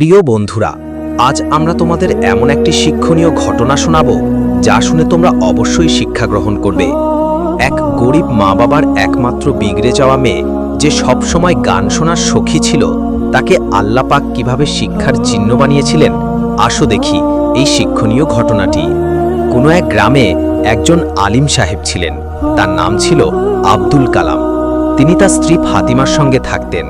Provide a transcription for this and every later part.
প্রিয় বন্ধুরা, আজ আমরা তোমাদের এমন একটি শিক্ষণীয় ঘটনা শোনাব যা শুনে তোমরা অবশ্যই শিক্ষা গ্রহণ করবে। এক গরিব মা বাবার একমাত্র বিগড়ে যাওয়া মেয়ে যে সবসময় গান শোনার সখী ছিল, তাকে আল্লাপাক কীভাবে শিক্ষার চিহ্ন বানিয়েছিলেন, আসো দেখি এই শিক্ষণীয় ঘটনাটি। কোনো এক গ্রামে একজন আলিম সাহেব ছিলেন, তার নাম ছিল আব্দুল কালাম। তিনি তার স্ত্রী ফাতিমার সঙ্গে থাকতেন।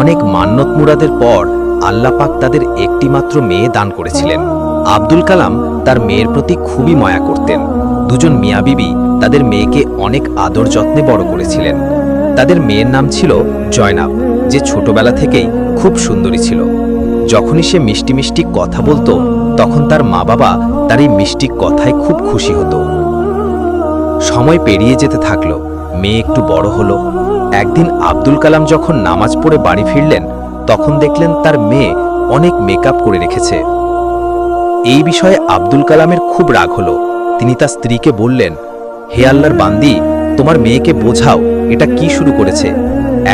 অনেক মান্যত মুরাদের পর আল্লাপাক তাদের একটিমাত্র মেয়ে দান করেছিলেন। আব্দুল কালাম তার মেয়ের প্রতি খুবই মায়া করতেন। দুজন মিয়া বিবি তাদের মেয়েকে অনেক আদর যত্নে বড় করেছিলেন। তাদের মেয়ের নাম ছিল জয়নাব, যে ছোটবেলা থেকেই খুব সুন্দরী ছিল। যখনই সে মিষ্টি মিষ্টি কথা বলতো, তখন তার মা বাবা তার এই মিষ্টি কথায় খুব খুশি হতো। সময় পেরিয়ে যেতে থাকল, মেয়ে একটু বড় হলো। একদিন আব্দুল কালাম যখন নামাজ পড়ে বাড়ি ফিরলেন তখন দেখলেন তার মেয়ে অনেক মেকআপ করে রেখেছে। এই বিষয়ে আব্দুল কালামের খুব রাগ হলো। তিনি তার স্ত্রীকে বললেন, হে আল্লাহর বান্দি, তোমার মেয়েকে বোঝাও, এটা কি শুরু করেছে?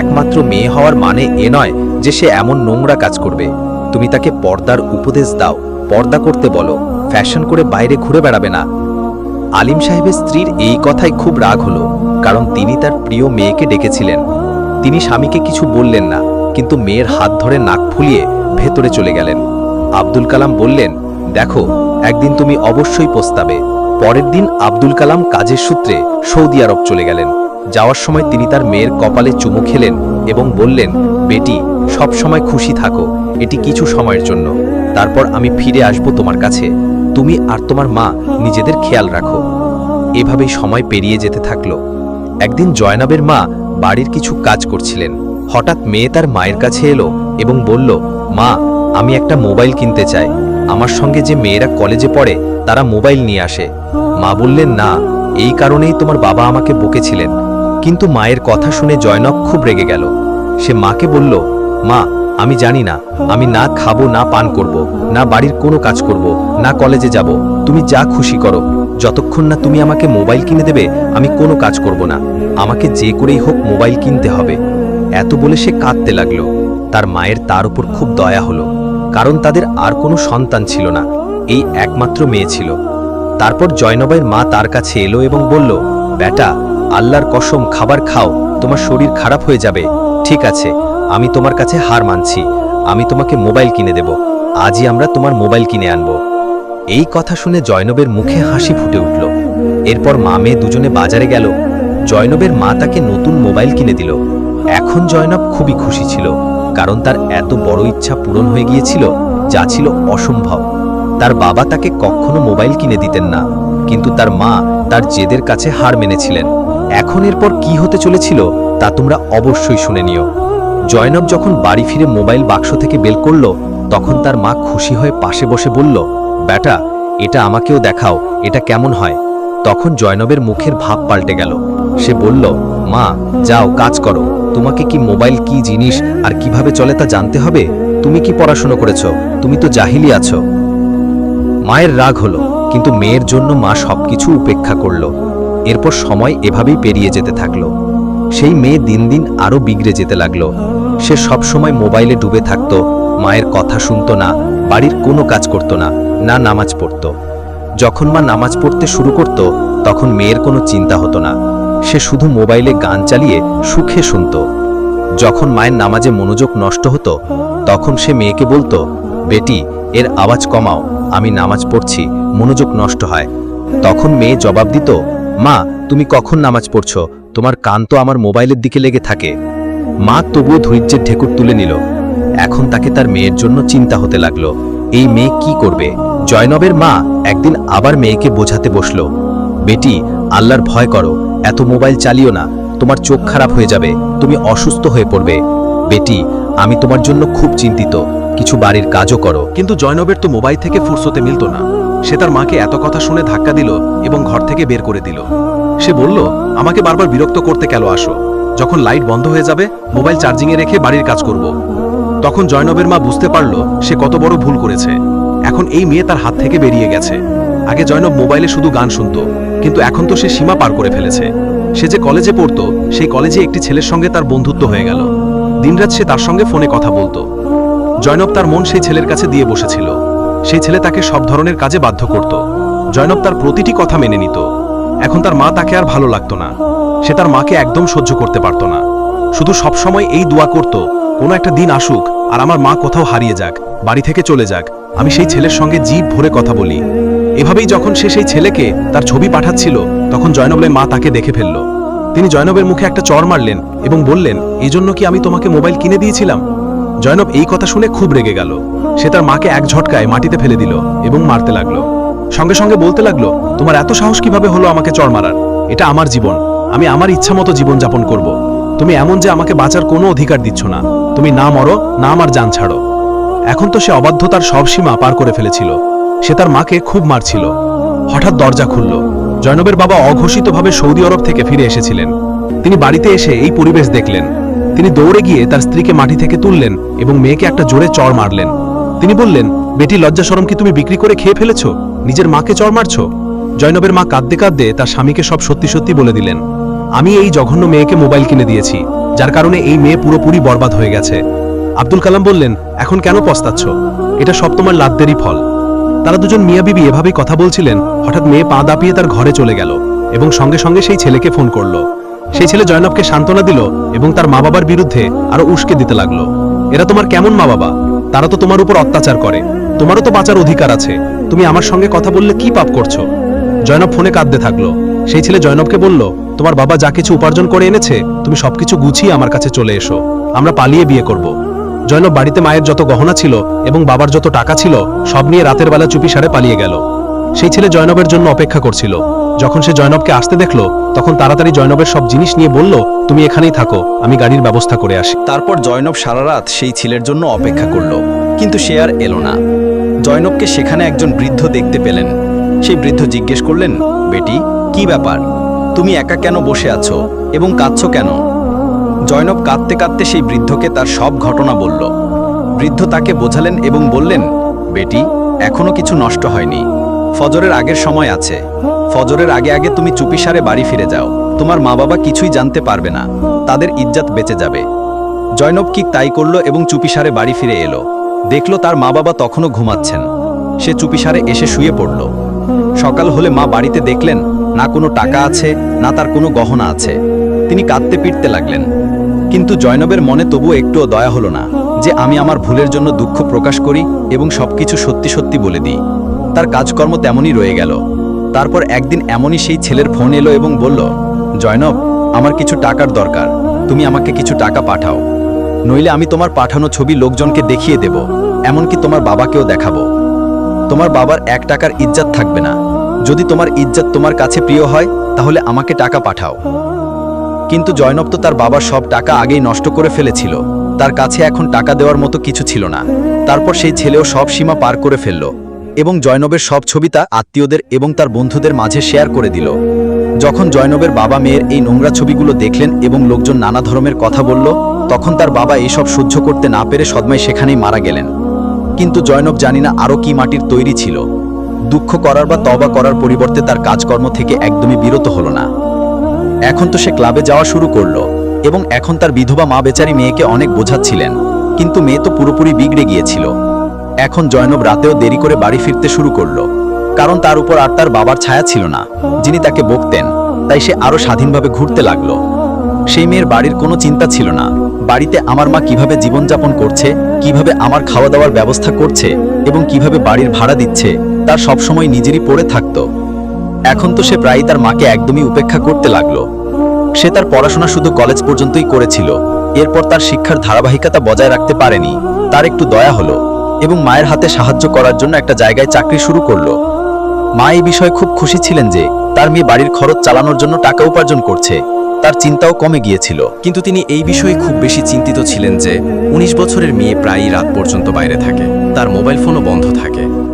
একমাত্র মেয়ে হওয়ার মানে এ নয় যে সে এমন নোংরা কাজ করবে। তুমি তাকে পর্দার উপদেশ দাও, পর্দা করতে বলো ফ্যাশন করে বাইরে ঘুরে বেড়াবে না। আলিম সাহেবের স্ত্রীর এই কথায় খুব রাগ হলো, কারণ তিনি তার প্রিয় মেয়েকে ডেকেছিলেন। তিনি স্বামীকে কিছু বললেন না। কিন্তু মেয়ের হাত ধরে নাক ফুলিয়ে ভেতরে চলে গেলেন। আব্দুল কালাম বললেন, দেখো, একদিন তুমি অবশ্যই পোস্তাবে। পরের দিন আব্দুল কালাম কাজের সূত্রে সৌদি আরব চলে গেলেন। যাওয়ার সময় তিনি তার মেয়ের কপালে চুমু খেলেন এবং বললেন, বেটি, সব সময় খুশি থাকো, এটি কিছু সময়ের জন্য। তারপর আমি ফিরে আসব তোমার কাছে। তুমি আর তোমার মা নিজেদের খেয়াল রাখো। এভাবেই সময় পেরিয়ে যেতে থাকল। একদিন জয়নাবের মা বাড়ির কিছু কাজ করছিলেন। হঠাৎ মেয়ে তার মায়ের কাছে এলো এবং বলল, মা, আমি একটা মোবাইল কিনতে চাই। আমার সঙ্গে যে মেয়েরা কলেজে পড়ে, তারা মোবাইল নিয়ে আসে। মা বললেন, না, এই কারণেই তোমার বাবা আমাকে বকেছিলেন। কিন্তু মায়ের কথা শুনে জয়নব খুব রেগে গেল। সে মাকে বলল, মা, আমি জানি না, আমি না খাব, না পান করব, না বাড়ির কোনো কাজ করব, না কলেজে যাব। তুমি যা খুশি করো। যতক্ষণ না তুমি আমাকে মোবাইল কিনে দেবে, আমি কোনো কাজ করব না। আমাকে যে করেই হোক মোবাইল কিনতে হবে। এত বলে সে কাঁদতে লাগল। তার মায়ের তার উপর খুব দয়া হলো, কারণ তাদের আর কোনো সন্তান ছিল না, এই একমাত্র মেয়ে ছিল। তারপর জয়নবের মা তার কাছে এলো এবং বলল, বেটা, আল্লাহর কসম, খাবার খাও, তোমার শরীর খারাপ হয়ে যাবে। ঠিক আছে, আমি তোমার কাছে হার মানছি, আমি তোমাকে মোবাইল কিনে দেব, আজই আমরা তোমার মোবাইল কিনে আনব। এই কথা শুনে জয়নবের মুখে হাসি ফুটে উঠল। এরপর মা মেয়ে দুজনে বাজারে গেল। জয়নবের মা তাকে নতুন মোবাইল কিনে দিল। এখন জয়নব খুবই খুশি ছিল, কারণ তার এত বড় ইচ্ছা পূরণ হয়ে গিয়েছিল, যা ছিল অসম্ভব। তার বাবা তাকে কখনো মোবাইল কিনে দিতেন না, কিন্তু তার মা তার জেদের কাছে হার মেনেছিলেন। এখন এরপর কি হতে চলেছিল, তা তোমরা অবশ্যই শুনে নিও। জয়নব যখন বাড়ি ফিরে মোবাইল বাক্স থেকে বের করল, তখন তার মা খুশি হয়ে পাশে বসে বলল বেটা এটা আমাকেও দেখাও, এটা কেমন হয়? তখন জয়নবের মুখের ভাব পাল্টে গেল। সে বলল, মা, যাও, কাজ করো। তোমাকে কি মোবাইল কি জিনিস আর কীভাবে চলে তা জানতে হবে? তুমি কি পড়াশোনা করেছ? তুমি তো জাহিলি আছো। মায়ের রাগ হলো, কিন্তু মেয়ের জন্য মা সবকিছু উপেক্ষা করল। এরপর সময় এভাবেই পেরিয়ে যেতে থাকল। সেই মেয়ে দিন দিন আরও বিগড়ে যেতে লাগল। সে সব সময় মোবাইলে ডুবে থাকতো, মায়ের কথা শুনতো না, বাড়ির কোনো কাজ করতো না না নামাজ পড়তো। যখন মা নামাজ পড়তে শুরু করত, তখন মেয়ের কোনো চিন্তা হতো না। সে শুধু মোবাইলে গান চালিয়ে সুখে শুনত। যখন মায়ের নামাজে মনোযোগ নষ্ট হতো, তখন সে মেয়েকে বলতো, বেটি, এর আওয়াজ কমাও, আমি নামাজ পড়ছি, মনোযোগ নষ্ট হয়। তখন মেয়ে জবাব দিত, মা, তুমি কখন নামাজ পড়ছ? তোমার কান তো আমার মোবাইলের দিকে লেগে থাকে। মা তবুও ধৈর্যের ঢেকুর তুলে নিল। এখন তাকে তার মেয়ের জন্য চিন্তা হতে লাগল, এই মেয়ে কি করবে? জয়নবের মা একদিন আবার মেয়েকে বোঝাতে বসল, বেটি, আল্লাহর ভয় করো এত মোবাইল চালিও না, তোমার চোখ খারাপ হয়ে যাবে, তুমি অসুস্থ হয়ে পড়বে। বেটি, আমি তোমার জন্য খুব চিন্তিত, কিছু বাড়ির কাজও করো। কিন্তু জয়নবের তো মোবাইল থেকে ফুরসতে মিলত না। সে তার মাকে এত কথা শুনে ধাক্কা দিল এবং ঘর থেকে বের করে দিল। সে বলল, আমাকে বারবার বিরক্ত করতে কেন আসো? যখন লাইট বন্ধ হয়ে যাবে, মোবাইল চার্জিংয়ে রেখে বাড়ির কাজ করব। তখন জয়নবের মা বুঝতে পারল, সে কত বড় ভুল করেছে। এখন এই মেয়ে তার হাত থেকে বেরিয়ে গেছে। আগে জয়নব মোবাইলে শুধু গান শুনত, কিন্তু এখন তো সে সীমা পার করে ফেলেছে। সে যে কলেজে পড়তো, সেই কলেজে একটি ছেলের সঙ্গে তার বন্ধুত্ব হয়ে গেল। দিনরাত সে তার সঙ্গে ফোনে কথা বলতো। জয়নব তার মন সেই ছেলের কাছে দিয়ে বসেছিল। সেই ছেলে তাকে সব ধরনের কাজে বাধ্য করত। জয়নব তার প্রতিটি কথা মেনে নিত। এখন তার মা তাকে আর ভালো লাগতো না। সে তার মাকে একদম সহ্য করতে পারত না। শুধু সবসময় এই দোয়া করত, কোনো একটা দিন আসুক, আর আমার মা কোথাও হারিয়ে যাক বাড়ি থেকে চলে যাক। আমি সেই ছেলের সঙ্গে জিভ ভরে কথা বলি। এভাবেই যখন সে সেই ছেলেকে তার ছবি পাঠাচ্ছিল, তখন জয়নবের মা তাকে দেখে ফেলল। তিনি জয়নবের মুখে একটা চর মারলেন এবং বললেন, এজন্য কি আমি তোমাকে মোবাইল কিনে দিয়েছিলাম? জয়নব এই কথা শুনে খুব রেগে গেল। সে তার মাকে এক ঝটকায় মাটিতে ফেলে দিল এবং মারতে লাগল। সঙ্গে সঙ্গে বলতে লাগল, তোমার এত সাহস কীভাবে হলো আমাকে চর মারার? এটা আমার জীবন। আমি আমার ইচ্ছা মতো জীবন যাপন করব। তুমি এমন যে আমাকে বাঁচার কোনো অধিকার দিচ্ছ না। তুমি না মরো, না আমার যান ছাড়ো। এখন তো সে অবাধ্যতার সব সীমা পার করে ফেলেছিল। সে তার মাকে খুব মারছিল। হঠাৎ দরজা খুলল। জয়নবের বাবা অঘোষিতভাবে সৌদি আরব থেকে ফিরে এসেছিলেন। তিনি বাড়িতে এসে এই পরিবেশ দেখলেন। তিনি দৌড়ে গিয়ে তার স্ত্রীকে মাটি থেকে তুললেন এবং মেয়েকে একটা জোরে চড় মারলেন। তিনি বললেন, বেটি, লজ্জা সরম কি তুমি বিক্রি করে খেয়ে ফেলেছ? নিজের মাকে চড় মারছ? জয়নবের মা কাঁদতে কাঁদতে তার স্বামীকে সব সত্যি সত্যি বলে দিলেন, আমি এই জঘন্য মেয়েকে মোবাইল কিনে দিয়েছি, যার কারণে এই মেয়ে পুরোপুরি বরবাদ হয়ে গেছে। আব্দুল কালাম বললেন, এখন কেন পস্তাচ্ছ? এটা সব তোমার লাদ্দেরই ফল। তারা দুজন মিয়া বিবি এভাবেই কথা বলছিলেন, হঠাৎ মেয়ে পা দাপিয়ে তার ঘরে চলে গেল এবং সঙ্গে সঙ্গে সেই ছেলেকে ফোন করল। সেই ছেলে জয়নবকে সান্ত্বনা দিল এবং তার মা বাবার বিরুদ্ধে আরও উস্কে দিতে লাগল। এরা তোমার কেমন মা বাবা তারা তো তোমার উপর অত্যাচার করে। তোমারও তো বাঁচার অধিকার আছে। তুমি আমার সঙ্গে কথা বললে কি পাপ করছ? জয়নব ফোনে কাঁদতে থাকল। সেই ছেলে জয়নবকে বলল, তোমার বাবা যা কিছু উপার্জন করে এনেছে, তুমি সবকিছু গুছিয়ে আমার কাছে চলে এসো। আমরা পালিয়ে বিয়ে করব। জয়নব বাড়িতে মায়ের যত গহনা ছিল এবং বাবার যত টাকা ছিল, সব নিয়ে রাতের বেলা চুপি সারে পালিয়ে গেল। সেই ছেলে জয়নবের জন্য অপেক্ষা করছিল। যখন সে জয়নবকে আসতে দেখল, তখন তাড়াতাড়ি জয়নবের সব জিনিস নিয়ে বলল, তুমি এখানেই থাকো, আমি গাড়ির ব্যবস্থা করে আসি। তারপর জয়নব সারা রাত সেই ছেলের জন্য অপেক্ষা করল, কিন্তু সে আর এলো না। জয়নবকে সেখানে একজন বৃদ্ধ দেখতে পেলেন। সেই বৃদ্ধ জিজ্ঞেস করলেন, বেটি, কি ব্যাপার? তুমি একা কেন বসে আছো? এবং কাঁদছো কেন? জয়নব কাঁদতে কাঁদতে সেই বৃদ্ধকে তার সব ঘটনা বলল। বৃদ্ধ তাকে বোঝালেন এবং বললেন, বেটি, এখনও কিছু নষ্ট হয়নি। ফজরের আগের সময় আছে। ফজরের আগে আগে তুমি চুপিসারে বাড়ি ফিরে যাও। তোমার মা বাবা কিছুই জানতে পারবে না। তাদের ইজ্জাত বেঁচে যাবে। জয়নব কি তাই করল এবং চুপিসারে বাড়ি ফিরে এলো। দেখল তার মা বাবা তখনও ঘুমাচ্ছেন। সে চুপিসারে এসে শুয়ে পড়ল। সকাল হলে মা বাড়িতে দেখলেন, না কোনো টাকা আছে, না তার কোনো গহনা আছে। তিনি কাঁদতে পিটতে লাগলেন। কিন্তু জয়নবের মনে তবুও একটুও দয়া হলো না যে আমি আমার ভুলের জন্য দুঃখ প্রকাশ করি এবং সবকিছু সত্যি সত্যি বলে দিই। তার কাজকর্ম তেমনই রয়ে গেল। তারপর একদিন এমনই সেই ছেলের ফোন এলো এবং বলল, জয়নব, আমার কিছু টাকার দরকার। তুমি আমাকে কিছু টাকা পাঠাও। নইলে আমি তোমার পাঠানো ছবি লোকজনকে দেখিয়ে দেব, এমনকি তোমার বাবাকেও দেখাবো। তোমার বাবার এক টাকার ইজ্জাত থাকবে না। যদি তোমার ইজ্জাত তোমার কাছে প্রিয় হয়, তাহলে আমাকে টাকা পাঠাও। কিন্তু জয়নব তো তার বাবার সব টাকা আগেই নষ্ট করে ফেলেছিল। তার কাছে এখন টাকা দেওয়ার মতো কিছু ছিল না। তারপর সেই ছেলেও সব সীমা পার করে ফেলল এবং জয়নবের সব ছবি তা আত্মীয়দের এবং তার বন্ধুদের মাঝে শেয়ার করে দিল। যখন জয়নবের বাবা মেয়ের এই নোংরা ছবিগুলো দেখলেন এবং লোকজন নানা ধরনের কথা বলল, তখন তার বাবা এইসব সহ্য করতে না পেরে সদমায় সেখানেই মারা গেলেন। কিন্তু জয়নব জানি না আরও কি মাটির তৈরি ছিল। দুঃখ করার বা তবা করার পরিবর্তে তার কাজকর্ম থেকে একদমই বিরত হলো না। এখন তো সে ক্লাবে যাওয়া শুরু করল এবং এখন তার বিধবা মা বেচারি মেয়েকে অনেক বোঝাচ্ছিলেন। কিন্তু মেয়ে তো পুরোপুরি বিগড়ে গিয়েছিল। এখন জয়নব রাতেও দেরি করে বাড়ি ফিরতে শুরু করল। কারণ তার উপর আর তার বাবার ছায়া ছিল না। যিনি তাকে বকতেন, তাই সে আরও স্বাধীনভাবে ঘুরতে লাগল। সেই মেয়ের বাড়ির কোনো চিন্তা ছিল না। বাড়িতে আমার মা কীভাবে জীবনযাপন করছে, কীভাবে আমার খাওয়া দাওয়ার ব্যবস্থা করছে এবং কীভাবে বাড়ির ভাড়া দিচ্ছে তার সবসময় নিজেরই পড়ে থাকতো। এখন তো সে প্রায়ই তার মাকে একদমই উপেক্ষা করতে লাগল। সে তার পড়াশোনা শুধু কলেজ পর্যন্তই করেছিল। এরপর তার শিক্ষার ধারাবাহিকতা বজায় রাখতে পারেনি। তার একটু দয়া হলো এবং মায়ের হাতে সাহায্য করার জন্য একটা জায়গায় চাকরি শুরু করল। মা এই বিষয়ে খুব খুশি ছিলেন যে তার মেয়ে বাড়ির খরচ চালানোর জন্য টাকা উপার্জন করছে। তার চিন্তাও কমে গিয়েছিল। কিন্তু তিনি এই বিষয়ে খুব বেশি চিন্তিত ছিলেন যে ১৯ বছরের মেয়ে প্রায়ই রাত পর্যন্ত বাইরে থাকে। তার মোবাইল ফোনও বন্ধ থাকে।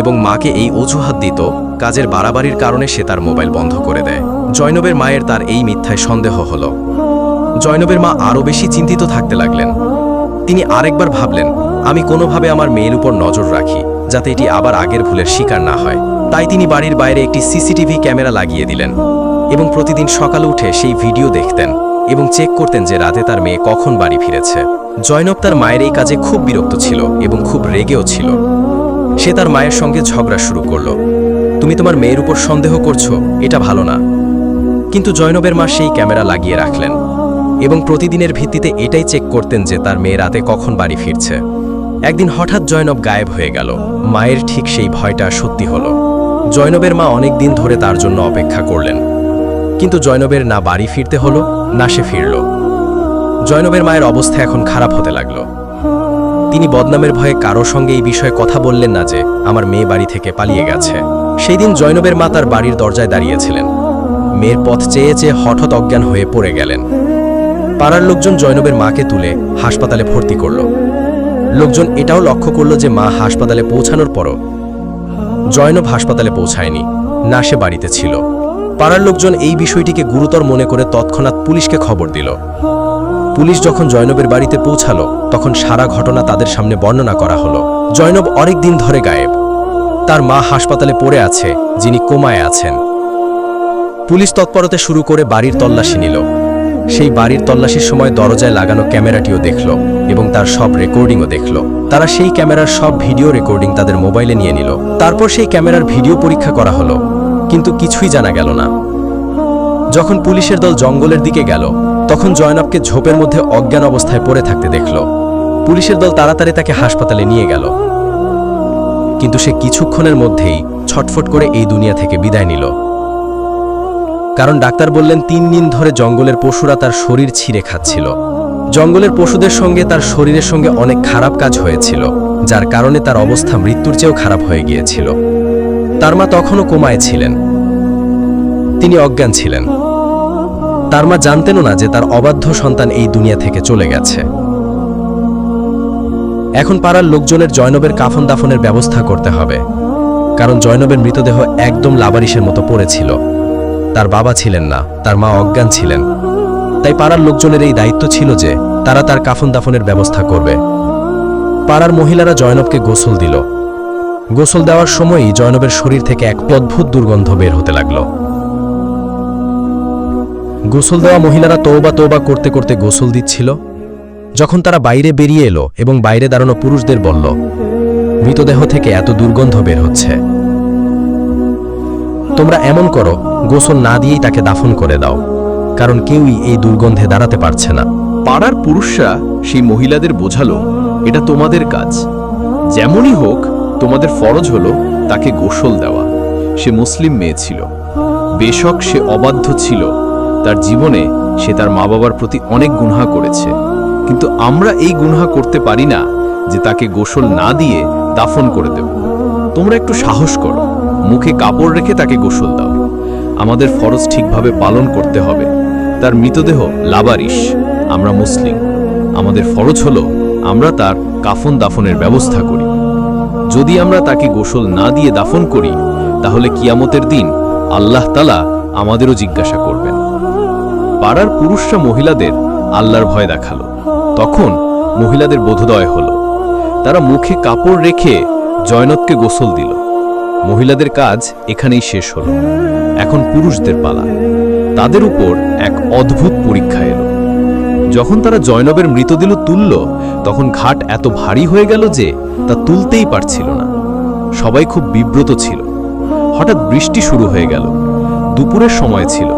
এবং মাকে এই অজুহাত দিত, কাজের বাড়াবাড়ির কারণে সে তার মোবাইল বন্ধ করে দেয়। জয়নবের মায়ের তার এই মিথ্যায় সন্দেহ হল। জয়নবের মা আরও বেশি চিন্তিত থাকতে লাগলেন। তিনি আরেকবার ভাবলেন, আমি কোনোভাবে আমার মেয়ের উপর নজর রাখি, যাতে এটি আবার আগের ভুলের শিকার না হয়। তাই তিনি বাড়ির বাইরে একটি সিসিটিভি ক্যামেরা লাগিয়ে দিলেন এবং প্রতিদিন সকালে উঠে সেই ভিডিও দেখতেন এবং চেক করতেন যে রাতে তার মেয়ে কখন বাড়ি ফিরেছে। জয়নব তার মায়ের এই কাজে খুব বিরক্ত ছিল এবং খুব রেগেও ছিল। সে তার মায়ের সঙ্গে ঝগড়া শুরু করল। তুমি তোমার মেয়ের উপর সন্দেহ করছ, এটা ভালো না। কিন্তু জয়নবের মা সেই ক্যামেরা লাগিয়ে রাখলেন এবং প্রতিদিনের ভিত্তিতে এটাই চেক করতেন যে তার মেয়ে রাতে কখন বাড়ি ফিরছে। একদিন হঠাৎ জয়নব গায়েব হয়ে গেল। মায়ের ঠিক সেই ভয়টা সত্যি হলো। জয়নবের মা অনেক দিন ধরে তার জন্য অপেক্ষা করলেন। কিন্তু জয়নবের না বাড়ি ফিরতে হলো, না সে ফিরল। জয়নবের মায়ের অবস্থা এখন খারাপ হতে লাগল। তিনি বদনামের ভয়ে কারও সঙ্গে এই বিষয়ে কথা বললেন না যে আমার মেয়ে বাড়ি থেকে পালিয়ে গেছে। সেই দিন জয়নবের মা তার বাড়ির দরজায় দাঁড়িয়েছিলেন। মেয়ের পথ চেয়ে চেয়ে হঠাৎ অজ্ঞান হয়ে পড়ে গেলেন। পাড়ার লোকজন জৈনবের মাকে তুলে হাসপাতালে ভর্তি করল। লোকজন এটাও লক্ষ্য করল যে মা হাসপাতালে পৌঁছানোর পরও জয়নব হাসপাতালে পৌঁছায়নি, না সে বাড়িতে ছিল। পাড়ার লোকজন এই বিষয়টিকে গুরুতর মনে করে তৎক্ষণাৎ পুলিশকে খবর দিল। পুলিশ যখন জয়নবের বাড়িতে পৌঁছালো, তখন সারা ঘটনা তাদের সামনে বর্ণনা করা হলো। জয়নব অনেক দিন ধরে গায়েব। তার মা হাসপাতালে পড়ে আছে, যিনি কোমায় আছেন। পুলিশ তৎপরতা শুরু করে বাড়ির তল্লাশি নিল। সেই বাড়ির তল্লাশির সময় দরজায় লাগানো ক্যামেরাটিও দেখল এবং তার সব রেকর্ডিংও দেখল। তারা সেই ক্যামেরার সব ভিডিও রেকর্ডিং তাদের মোবাইলে নিয়ে নিল। তারপর সেই ক্যামেরার ভিডিও পরীক্ষা করা হলো, কিন্তু কিছুই জানা গেল না। যখন পুলিশের দল জঙ্গলের দিকে গেল তখন জয়নবকে ঝোপের মধ্যে অজ্ঞান অবস্থায় পড়ে থাকতে দেখল। পুলিশের দল তাড়াতাড়ি তাকে হাসপাতালে নিয়ে গেল। কিন্তু সে কিছুক্ষণের মধ্যেই ছটফট করে এই দুনিয়া থেকে বিদায় নিল। কারণ ডাক্তার বললেন, তিন দিন ধরে জঙ্গলের পশুরা তার শরীর ছিঁড়ে খাচ্ছিল। জঙ্গলের পশুদের সঙ্গে তার শরীরের সঙ্গে অনেক খারাপ কাজ হয়েছিল, যার কারণে তার অবস্থা মৃত্যুর চেয়েও খারাপ হয়ে গিয়েছিল। তার মা তখনও কোমায় ছিলেন। তিনি অজ্ঞান ছিলেন। তার মা জানতেনও না যে তার অবাধ্য সন্তান এই দুনিয়া থেকে চলে গেছে। এখন পাড়ার লোকজনের জয়নবের কাফন দাফনের ব্যবস্থা করতে হবে। কারণ জয়নবের মৃতদেহ একদম লাবারিশের মতো পড়েছিল। তার বাবা ছিলেন না, তার মা অজ্ঞান ছিলেন। তাই পাড়ার লোকজনের এই দায়িত্ব ছিল যে তারা তার কাফন দাফনের ব্যবস্থা করবে। পাড়ার মহিলারা জয়নবকে গোসল দিল। গোসল দেওয়ার সময়ই জয়নবের শরীর থেকে এক অদ্ভুত দুর্গন্ধ বের হতে লাগল। গোসল দেওয়া মহিলারা তৌবা তৌবা করতে করতে গোসল দিচ্ছিল। যখন তারা বাইরে বেরিয়ে এলো এবং বাইরে দাঁড়ানো পুরুষদের বলল, মৃতদেহ থেকে এত দুর্গন্ধ বের হচ্ছে। তোমরা এমন করো, গোসল না দিয়েই তাকে দাফন করে দাও, কারণ কেউই এই দুর্গন্ধে দাঁড়াতে পারছে না। পাড়ার পুরুষরা সেই মহিলাদের বোঝালো, এটা তোমাদের কাজ। যেমনই হোক, তোমাদের ফরজ হলো তাকে গোসল দেওয়া। সে মুসলিম মেয়ে ছিল। বেশক সে অবাধ্য ছিল তার জীবনে সে তার মা বাবার প্রতি অনেক গুনহা করেছে। কিন্তু আমরা এই গুনহা করতে পারি না যে তাকে গোসল না দিয়ে দাফন করে দেব। তোমরা একটু সাহস করো, মুখে কাপড় রেখে তাকে গোসল দাও। আমাদের ফরজ ঠিকভাবে পালন করতে হবে। তার মৃতদেহ লাবারিশ আমরা মুসলিম। আমাদের ফরজ হলো আমরা তার কাফন দাফনের ব্যবস্থা করি। যদি আমরা তাকে গোসল না দিয়ে দাফন করি, তাহলে কিয়ামতের দিন আল্লাহ তালা আমাদেরও জিজ্ঞাসা করবেন। পাড়ার পুরুষরা মহিলাদের আল্লাহর ভয় দেখাল। তখন মহিলাদের বোধোদয় হলো। তারা মুখে কাপড় রেখে জয়নতকে গোসল দিল। মহিলাদের কাজ এখানেই শেষ হলো। এখন পুরুষদের পালা। তাদের উপর এক অদ্ভুত পরীক্ষা এলো। যখন তারা জয়নবের মৃতদেহ তুলল, তখন ঘাট এত ভারী হয়ে গেল যে তা তুলতেই পারছিল না। সবাই খুব বিব্রত ছিল। হঠাৎ বৃষ্টি শুরু হয়ে গেল। দুপুরের সময় ছিল।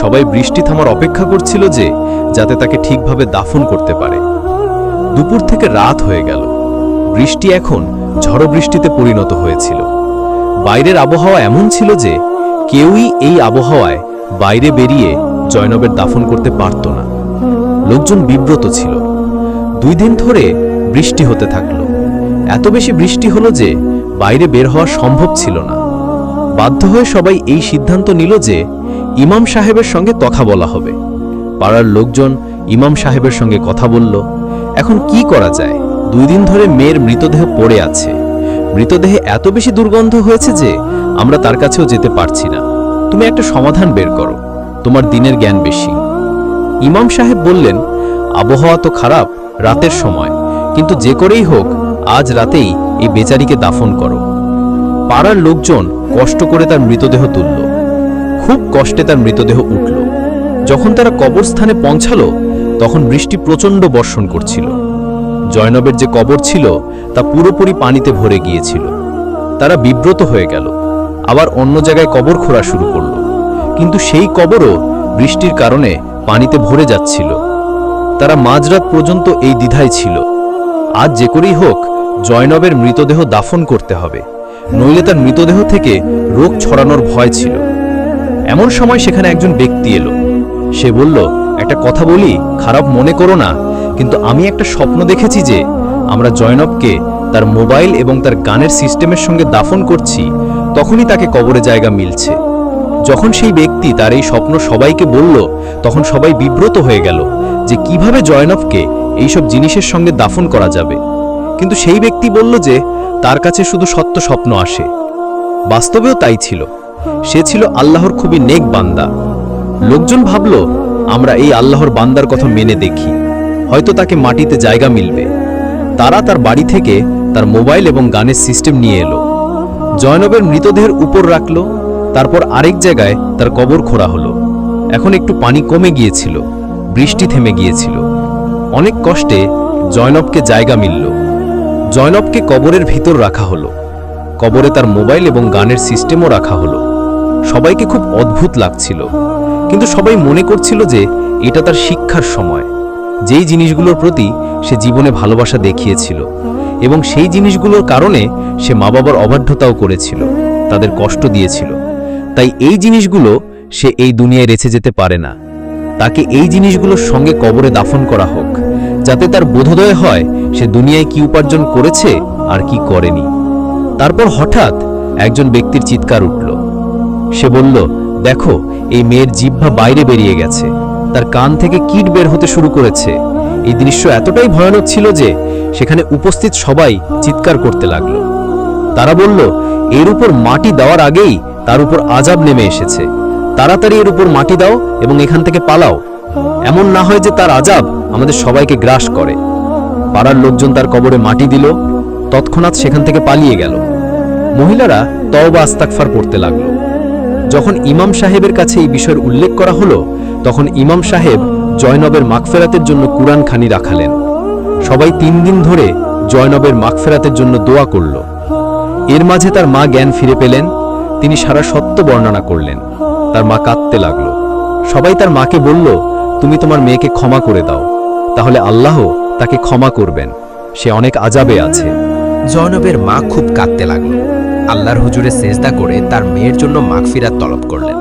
সবাই বৃষ্টি থামার অপেক্ষা করছিল যে যাতে তাকে ঠিকভাবে দাফন করতে পারে। দুপুর থেকে রাত হয়ে গেল। বৃষ্টি এখন ঝড় বৃষ্টিতে পরিণত হয়েছিল। বাইরের আবহাওয়া এমন ছিল যে কেউই এই আবহাওয়ায় বাইরে বেরিয়ে জয়নবের দাফন করতে পারত না। লোকজন বিব্রত ছিল। দুই দিন ধরে বৃষ্টি হতে থাকল। এত বেশি বৃষ্টি হলো যে বাইরে বের হওয়া সম্ভব ছিল না। বাধ্য হয়ে সবাই এই সিদ্ধান্ত নিল যে ইমাম সাহেবের সঙ্গে কথা বলা হবে। পাড়ার লোকজন ইমাম সাহেবের সঙ্গে কথা বলল, এখন কি করা যায়? দুই দিন ধরে মেয়ের মৃতদেহ পড়ে আছে। মৃতদেহে এত বেশি দুর্গন্ধ হয়েছে যে আমরা তার কাছেও যেতে পারছি না। তুমি একটা সমাধান বের করো। তোমার দিনের জ্ঞান বেশি। ইমাম সাহেব বললেন, আবহাওয়া তো খারাপ, রাতের সময়। কিন্তু যে করেই হোক, আজ রাতেই এই বেচারিকে দাফন করো। পাড়ার লোকজন কষ্ট করে তার মৃতদেহ তুলল। খুব কষ্টে তার মৃতদেহ উঠল। যখন তারা কবরস্থানে পৌঁছালো, তখন বৃষ্টি প্রচণ্ড বর্ষণ করছিল। জয়নবের যে কবর ছিল, তা পুরোপুরি পানিতে ভরে গিয়েছিল। তারা বিব্রত হয়ে গেল। আবার অন্য জায়গায় কবর খোঁড়া শুরু করল। কিন্তু সেই কবরও বৃষ্টির কারণে পানিতে ভরে যাচ্ছিল। তারা মাঝরাত পর্যন্ত এই দ্বিধায় ছিল। আজ যে করেই হোক, জয়নবের মৃতদেহ দাফন করতে হবে। নইলে তার মৃতদেহ থেকে রোগ ছড়ানোর ভয় ছিল। এমন সময় সেখানে একজন ব্যক্তি এলো। সে বলল, একটা কথা বলি, খারাপ মনে করো না, কিন্তু আমি একটা স্বপ্ন দেখেছি যে, আমরা জয়নবকে তার মোবাইল এবং তার গানের সিস্টেমের সঙ্গে দাফন করছি, তখনই তাকে কবরে জায়গা মিলছে। যখন সেই ব্যক্তি তার এই স্বপ্ন সবাইকে বলল, তখন সবাই বিব্রত হয়ে গেল যে, কীভাবে জয়নবকে এইসব জিনিসের সঙ্গে দাফন করা যাবে। কিন্তু সেই ব্যক্তি বলল যে, তার কাছে শুধু সত্য স্বপ্ন আসে। বাস্তবেও তাই ছিল। সে ছিল আল্লাহর খুবই নেক বান্দা। লোকজন ভাবল, আমরা এই আল্লাহর বান্দার কথা মেনে দেখি। হয়তো তাকে মাটিতে জায়গা মিলবে। তারা তার বাড়ি থেকে তার মোবাইল এবং গানের সিস্টেম নিয়ে এলো। জয়নবের মৃতদেহের উপর রাখল, তারপর আরেক জায়গায় তার কবর খোঁড়া হলো। এখন একটু পানি কমে গিয়েছিল, বৃষ্টি থেমে গিয়েছিল। অনেক কষ্টে জয়নবকে জায়গা মিলল। জয়নবকে কবরের ভিতর রাখা হলো। কবরে তার মোবাইল এবং গানের সিস্টেমও রাখা হলো। সবাইকে খুব অদ্ভুত লাগছিল। কিন্তু সবাই মনে করছিল যে এটা তার শিক্ষার সময়। যেই জিনিসগুলোর প্রতি সে জীবনে ভালোবাসা দেখিয়েছিল এবং সেই জিনিসগুলোর কারণে সে মা বাবার অবাধ্যতাও করেছিল, তাদের কষ্ট দিয়েছিল। তাই এই জিনিসগুলো সে এই দুনিয়ায় রেছে যেতে পারে না। তাকে এই জিনিসগুলোর সঙ্গে কবরে দাফন করা হোক, যাতে তার বোধোদয় হয় সে দুনিয়ায় কি উপার্জন করেছে আর কি করেনি। তারপর হঠাৎ একজন ব্যক্তির চিৎকার উঠল। সে বলল, দেখো, এই মেয়ের জিহ্বা বাইরে বেরিয়ে গেছে। তার কান থেকে কীট বের হতে শুরু করেছে। এই দৃশ্য এতটাই ভয়ানক ছিল যে সেখানে উপস্থিত সবাই চিৎকার করতে লাগল। তারা বলল, এর উপর মাটি দেওয়ার আগেই তার উপর আজাব নেমে এসেছে। তাড়াতাড়ি এর উপর মাটি দাও এবং এখান থেকে পালাও। এমন না হয় যে তার আজাব আমাদের সবাইকে গ্রাস করে। পাড়ার লোকজন তার কবরে মাটি দিল। তৎক্ষণাৎ সেখান থেকে পালিয়ে গেল। মহিলারা তওবা আস্তাকফার পড়তে লাগল। যখন ইমাম সাহেবের কাছে এই বিষয়ের উল্লেখ করা হলো, তখন ইমাম সাহেব জয়নবের মাগফেরাতের জন্য কুরআন খানি রাখালেন। সবাই তিন দিন ধরে জয়নবের মাগফেরাতের জন্য দোয়া করল। এর মাঝে তার মা জ্ঞান ফিরে পেলেন, তিনি সারা সত্য বর্ণনা করলেন। তার মা কাঁদতে লাগল। সবাই তার মাকে বলল, তুমি তোমার মেয়েকে ক্ষমা করে দাও, তাহলে আল্লাহ তাকে ক্ষমা করবেন, সে অনেক আজাবে আছে। জয়নবের মা খুব কাঁদতে লাগল। আল্লাহর হুজুরে সেজদা করে তার মেয়ের জন্য মাগফিরাত তলব করলেন।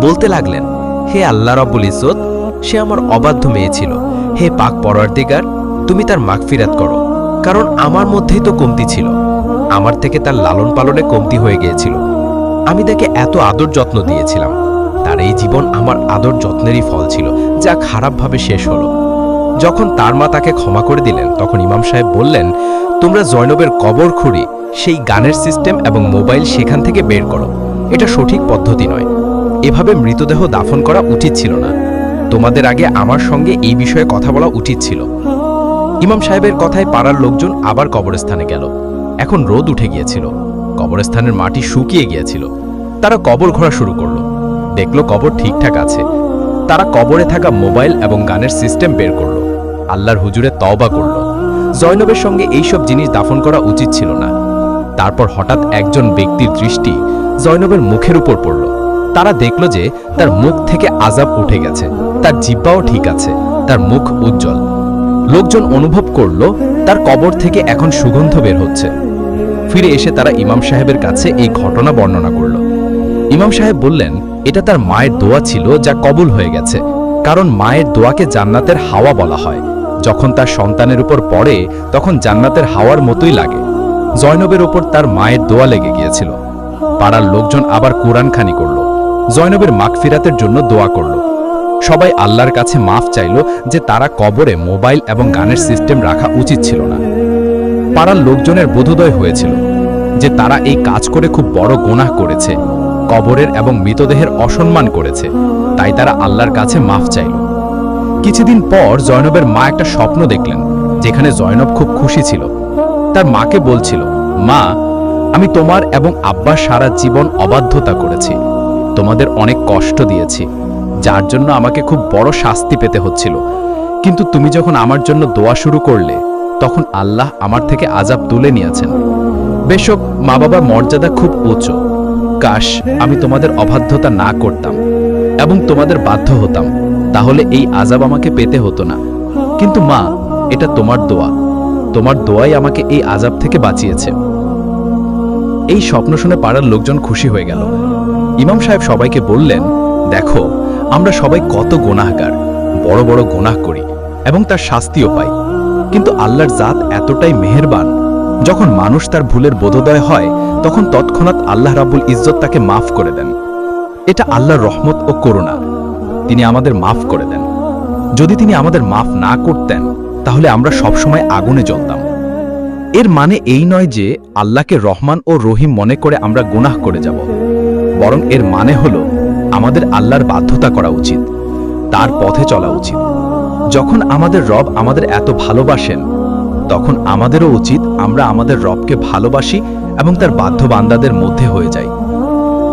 বলতে লাগলেন, হে আল্লাহ রব্বুল ইজ্জত, সে আমার অবাধ্য মেয়ে ছিল। হে পাক পরওয়ারদিগার, তুমি তার মাগফিরাত করো, কারণ আমার মধ্যেই তো কমতি ছিল। আমার থেকে তার লালন পালনে কমতি হয়ে গিয়েছিল। আমি তাকে এত আদর যত্ন দিয়েছিলাম। তার এই জীবন আমার আদর যত্নেরই ফল ছিল, যা খারাপভাবে শেষ হলো। যখন তার মা তাকে ক্ষমা করে দিলেন, তখন ইমাম সাহেব বললেন, তোমরা জয়নবের কবর খুঁড়ি, সেই গানের সিস্টেম এবং মোবাইল সেখান থেকে বের করো। এটা সঠিক পদ্ধতি নয়। এভাবে মৃতদেহ দাফন করা উচিত ছিল না। তোমাদের আগে আমার সঙ্গে এই বিষয়ে কথা বলা উচিত ছিল। ইমাম সাহেবের কথায় পাড়ার লোকজন আবার কবরস্থানে গেল। এখন রোদ উঠে গিয়েছিল। কবরস্থানের মাটি শুকিয়ে গিয়েছিল। তারা কবর ঘোরা শুরু করল। দেখল কবর ঠিকঠাক আছে। তারা কবরে থাকা মোবাইল এবং গানের সিস্টেম বের করল। আল্লাহর হুজুরে তওবা করল। জয়নবের সঙ্গে এইসব জিনিস দাফন করা উচিত ছিল না। তারপর হঠাৎ একজন ব্যক্তির দৃষ্টি জয়নবের মুখের উপর পড়ল। তারা দেখল যে তার মুখ থেকে আজাব উঠে গেছে। তার জিব্বাও ঠিক আছে। তার মুখ উজ্জ্বল। লোকজন অনুভব করল তার কবর থেকে এখন সুগন্ধ বের হচ্ছে। ফিরে এসে তারা ইমাম সাহেবের কাছে এই ঘটনা বর্ণনা করল। ইমাম সাহেব বললেন, এটা তার মায়ের দোয়া ছিল যা কবুল হয়ে গেছে। কারণ মায়ের দোয়াকে জান্নাতের হাওয়া বলা হয়। যখন তার সন্তানের উপর পড়ে, তখন জান্নাতের হাওয়ার মতোই লাগে। জয়নবের ওপর তার মায়ের দোয়া লেগে গিয়েছিল। পাড়ার লোকজন আবার কোরআন খানি করল। জয়নবের মাগফিরাতের জন্য দোয়া করল। সবাই আল্লাহর কাছে মাফ চাইল যে তারা কবরে মোবাইল এবং গানের সিস্টেম রাখা উচিত ছিল না। পাড়ার লোকজনের বোধোদয় হয়েছিল যে তারা এই কাজ করে খুব বড় গোনাহ করেছে, কবরের এবং মৃতদেহের অসম্মান করেছে। তাই তারা আল্লাহর কাছে মাফ চাইল। কিছুদিন পর জয়নবের মা একটা স্বপ্ন দেখলেন, যেখানে জয়নব খুব খুশি ছিল। তার মাকে বলছিল, মা, আমি তোমার এবং আব্বার সারা জীবন অবাধ্যতা করেছি। তোমাদের অনেক কষ্ট দিয়েছি, যার জন্য আমাকে খুব বড় শাস্তি পেতে হচ্ছিল। কিন্তু তুমি যখন আমার জন্য দোয়া শুরু করলে, তখন আল্লাহ আমার থেকে আজাব তুলে নিয়েছেন। বেশক মা বাবার মর্যাদা খুব উঁচু। কাশ, আমি তোমাদের অবাধ্যতা না করতাম এবং তোমাদের বাধ্য হতাম। তাহলে এই আজাব আমাকে পেতে হতো না। কিন্তু মা, এটা তোমার দোয়া। তোমার দোয়াই আমাকে এই আজাব থেকে বাঁচিয়েছে। এই স্বপ্ন শুনে পাড়ার লোকজন খুশি হয়ে গেল। ইমাম সাহেব সবাইকে বললেন, দেখো, আমরা সবাই কত গোনাহগার, বড় বড় গোনাহ করি এবং তার শাস্তিও পাই। কিন্তু আল্লাহর জাত এতটাই মেহেরবান, যখন মানুষ তার ভুলের বোধোদয় হয়, তখন তৎক্ষণাৎ আল্লাহ রাব্বুল ইজ্জত তাকে মাফ করে দেন। এটা আল্লাহর রহমত ও করুণা। তিনি আমাদের মাফ করে দেন। যদি তিনি আমাদের মাফ না করতেন, তাহলে আমরা সবসময় আগুনে জ্বলতাম। এর মানে এই নয় যে আল্লাহকে রহমান ও রহিম মনে করে আমরা গুনাহ করে যাব। বরং এর মানে হলো আমাদের আল্লাহর বাধ্যতা করা উচিত, তার পথে চলা উচিত। যখন আমাদের রব আমাদের এত ভালোবাসেন, তখন আমাদেরও উচিত আমরা আমাদের রবকে ভালোবাসি এবং তার বাধ্য বান্দাদের মধ্যে হয়ে যাই।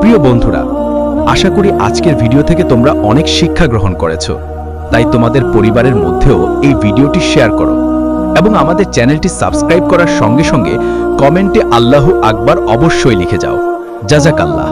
প্রিয় বন্ধুরা আশা করি আজকের ভিডিও থেকে তোমরা অনেক শিক্ষা গ্রহণ করেছ। তাই তোমাদের পরিবারের মধ্যেও এই ভিডিওটি শেয়ার করো এবং আমাদের চ্যানেলটি সাবস্ক্রাইব করার সঙ্গে সঙ্গে কমেন্টে আল্লাহ আকবার অবশ্যই লিখে যাও। জাজাক আল্লাহ